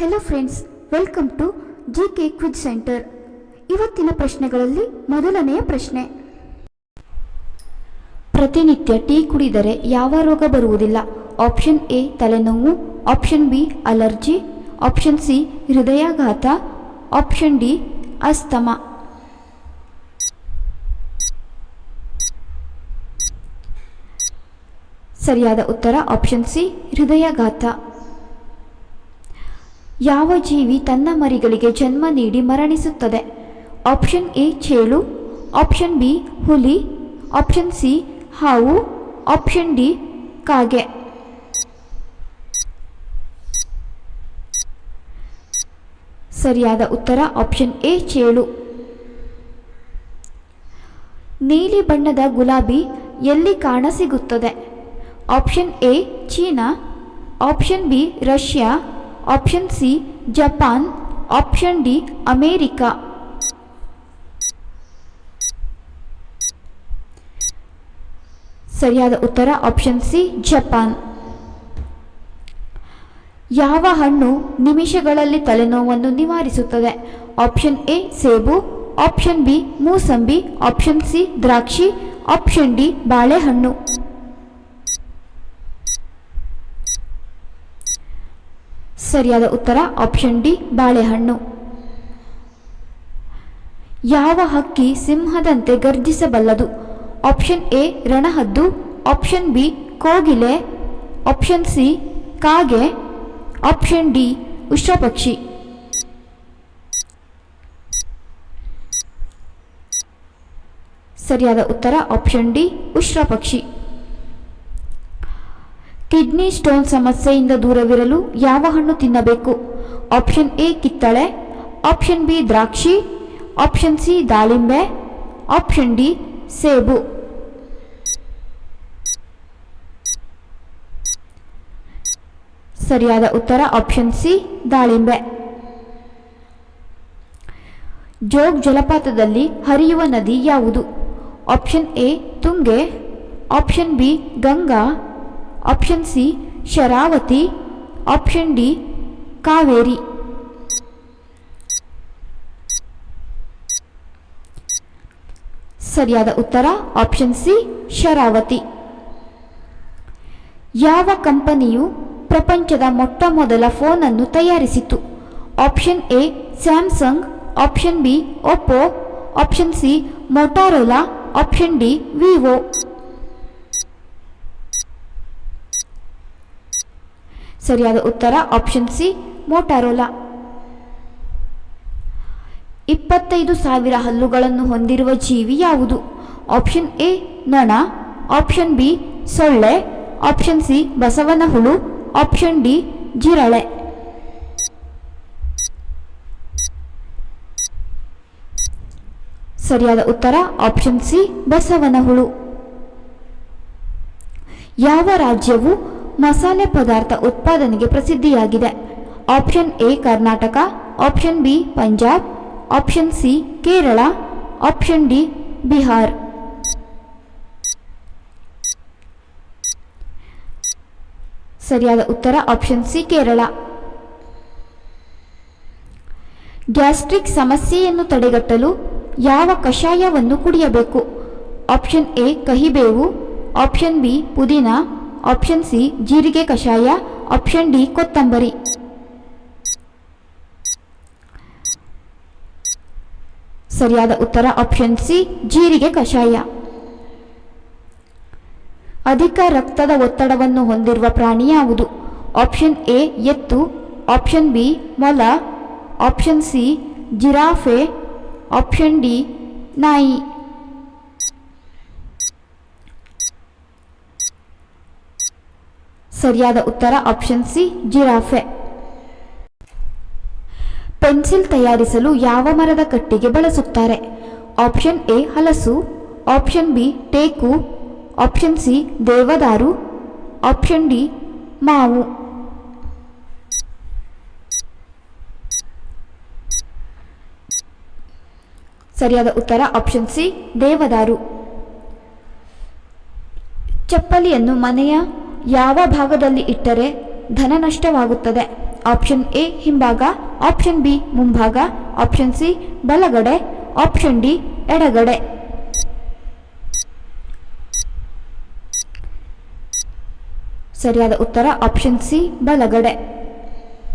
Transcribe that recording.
Hello friends welcome to G K quiz centre ಇವತ್ತಿನ ಪ್ರಶ್ನೆಗಳಲ್ಲಿ ಮೊದಲನೆಯ ಪ್ರಶ್ನೆ. ಪ್ರತಿನಿತ್ಯ ಟೀ ಕುಡಿದರೆ ಯಾವ ರೋಗ ಬರುವುದಿಲ್ಲ? ಆಪ್ಷನ್ ಎ ತಲೆನೋವು. Option B allergy option C ಹೃದಯಾಘಾತ. Option D asthma. ಸರಿಯಾದ ಉತ್ತರ ಆಪ್ಷನ್ ಸಿ ಹೃದಯಾಘಾತ. ಯಾವ ಜೀವಿ ತನ್ನ ಮರಿಗಳಿಗೆ ಜನ್ಮ ನೀಡಿ ಮರಣಿಸುತ್ತದೆ? ಆಪ್ಷನ್ ಎ, ಚೇಳು. ಆಪ್ಷನ್ ಬಿ, ಹುಲಿ. ಆಪ್ಷನ್ ಸಿ, ಹಾವು. ಆಪ್ಷನ್ ಡಿ, ಕಾಗೆ. ಸರಿಯಾದ ಉತ್ತರ ಆಪ್ಷನ್ ಎ, ಚೇಳು. ನೀಲಿ ಬಣ್ಣದ ಗುಲಾಬಿ ಎಲ್ಲಿ ಕಾಣಸಿಗುತ್ತದೆ option A, China. Option B, Russia. Option C Japan option D America ಸರಿಯಾದ ಉತ್ತರ ಆಪ್ಷನ್ ಸಿ ಜಪಾನ್ ಯಾವ ಹಣ್ಣು ನಿಮಿಷಗಳಲ್ಲಿ ತಲೆನೋವನ್ನು ನಿವಾರಿಸುತ್ತದೆ? ಆಪ್ಷನ್ ಎ ಸೇಬು. ಆಪ್ಷನ್ ಬಿ ಮೂಸಂಬಿ. ಆಪ್ಷನ್ ಸಿ ದ್ರಾಕ್ಷಿ. ಆಪ್ಷನ್ ಡಿ ಬಾಳೆಹಣ್ಣು. ಸರಿಯಾದ ಉತ್ತರ ಆಪ್ಷನ್ ಡಿ ಬಾಳೆಹಣ್ಣು. ಯಾವ ಹಕ್ಕಿ ಸಿಂಹದಂತೆ ಗರ್ಜಿಸಬಲ್ಲದು? ಆಪ್ಷನ್ ಎ ರಣಹದ್ದು. ಆಪ್ಷನ್ ಬಿ ಕೋಗಿಲೆ. ಆಪ್ಷನ್ ಸಿ ಕಾಗೆ. ಆಪ್ಷನ್ ಡಿ ಉಷ್ಟ್ರಪಕ್ಷಿ. ಸರಿಯಾದ ಉತ್ತರ ಆಪ್ಷನ್ ಡಿ ಉಷ್ಟ್ರಪಕ್ಷಿ. ಕಿಡ್ನಿ ಸ್ಟೋನ್ ಸಮಸ್ಯೆಯಿಂದ ದೂರವಿರಲು ಯಾವ ಹಣ್ಣು ತಿನ್ನಬೇಕು? ಆಪ್ಷನ್ ಎ, ಕಿತ್ತಳೆ, ಆಪ್ಷನ್ ಬಿ, ದ್ರಾಕ್ಷಿ, ಆಪ್ಷನ್ ಸಿ, ದಾಳಿಂಬೆ, ಆಪ್ಷನ್ ಡಿ, ಸೇಬು. ಸರಿಯಾದ ಉತ್ತರ ಆಪ್ಷನ್ ಸಿ, ದಾಳಿಂಬೆ. ಜೋಗ್ ಜಲಪಾತದಲ್ಲಿ ಹರಿಯುವ ನದಿ ಯಾವುದು? Option A, Tunga, option B, Ganga option C Sharavathi option D Kaveri ಸರಿಯಾದ ಉತ್ತರ ಆಪ್ಷನ್ ಸಿ ಶರಾವತಿ ಯಾವ ಕಂಪನಿಯು ಪ್ರಪಂಚದ ಮೊಟ್ಟ ಮೊದಲ ಫೋನ್ ಅನ್ನು ತಯಾರಿಸಿತು option A Samsung option B Oppo option C Motorola option D Vivo ಸರಿಯಾದ ಉತ್ತರ ಆಪ್ಷನ್ ಸಿ ಮೋಟಾರೋಲಾ ಇಪ್ಪತ್ತೈದು ಸಾವಿರ ಹಲ್ಲುಗಳನ್ನು ಹೊಂದಿರುವ ಜೀವಿ ಯಾವುದು? ಆಪ್ಷನ್ ಎ ನೊಣ. ಆಪ್ಷನ್ ಬಿ ಸೊಳ್ಳೆ. ಆಪ್ಷನ್ ಸಿ ಬಸವನ ಹುಳು ಆಪ್ಷನ್ ಡಿ ಜಿರಳೆ. ಸರಿಯಾದ ಉತ್ತರ ಆಪ್ಷನ್ ಸಿ ಬಸವನ ಹುಳು ಯಾವ ರಾಜ್ಯವು ಮಸಾಲೆ ಪದಾರ್ಥ ಉತ್ಪಾದನೆಗೆ ಪ್ರಸಿದ್ಧಿಯಾಗಿದೆ. Option A, Karnataka. Option B, Punjab. Option C, Kerala. Option D, Bihar. ಸರಿಯಾದ ಉತ್ತರ, ಆಪ್ಷನ್ ಸಿ, ಕೇರಳ. ಗ್ಯಾಸ್ಟ್ರಿಕ್ ಸಮಸ್ಯೆಯನ್ನು ತಡೆಗಟ್ಟಲು ಯಾವ ಕಷಾಯವನ್ನು ಕುಡಿಯಬೇಕು? ಆಪ್ಷನ್ ಎ, ಕಹಿಬೇವು. ಆಪ್ಷನ್ ಬಿ, ಪುದೀನ. ಆಪ್ಷನ್ ಸಿ ಜೀರಿಗೆ ಕಷಾಯ. ಆಪ್ಷನ್ ಡಿ ಕೊತ್ತಂಬರಿ. ಸರಿಯಾದ ಉತ್ತರ ಆಪ್ಷನ್ ಸಿ ಜೀರಿಗೆ ಕಷಾಯ. ಅಧಿಕ ರಕ್ತದ ಒತ್ತಡವನ್ನು ಹೊಂದಿರುವ ಪ್ರಾಣಿ ಯಾವುದು? ಆಪ್ಷನ್ ಎ ಎತ್ತು. ಆಪ್ಷನ್ ಬಿ ಮೊಲ. Option C giraffe. Option D ನಾಯಿ. ಸರಿಯಾದ ಉತ್ತರ ಆಪ್ಷನ್ ಸಿ ಜಿರಾಫೆ. ಪೆನ್ಸಿಲ್ ತಯಾರಿಸಲು ಯಾವ ಮರದ ಕಟ್ಟಿಗೆ ಬಳಸುತ್ತಾರೆ? ಆಪ್ಷನ್ ಎ ಹಲಸು. Option B teak. Option C ದೇವದಾರು. ಆಪ್ಷನ್ ಡಿ ಮಾವು. ಸರಿಯಾದ ಉತ್ತರ ಆಪ್ಷನ್ ಸಿ ದೇವದಾರು. ಚಪ್ಪಲಿಯನ್ನು ಮನೆಯ ಯಾವ ಭಾಗದಲ್ಲಿ ಇಟ್ಟರೆ ಧನ ನಷ್ಟವಾಗುತ್ತದೆ? ಆಪ್ಷನ್ ಎ ಹಿಂಭಾಗ ಆಪ್ಷನ್ ಬಿ ಮುಂಭಾಗ ಆಪ್ಷನ್ ಸಿ ಬಲಗಡೆ ಆಪ್ಷನ್ ಡಿ ಎಡಗಡೆ. ಸರಿಯಾದ ಉತ್ತರ ಆಪ್ಷನ್ ಸಿ ಬಲಗಡೆ.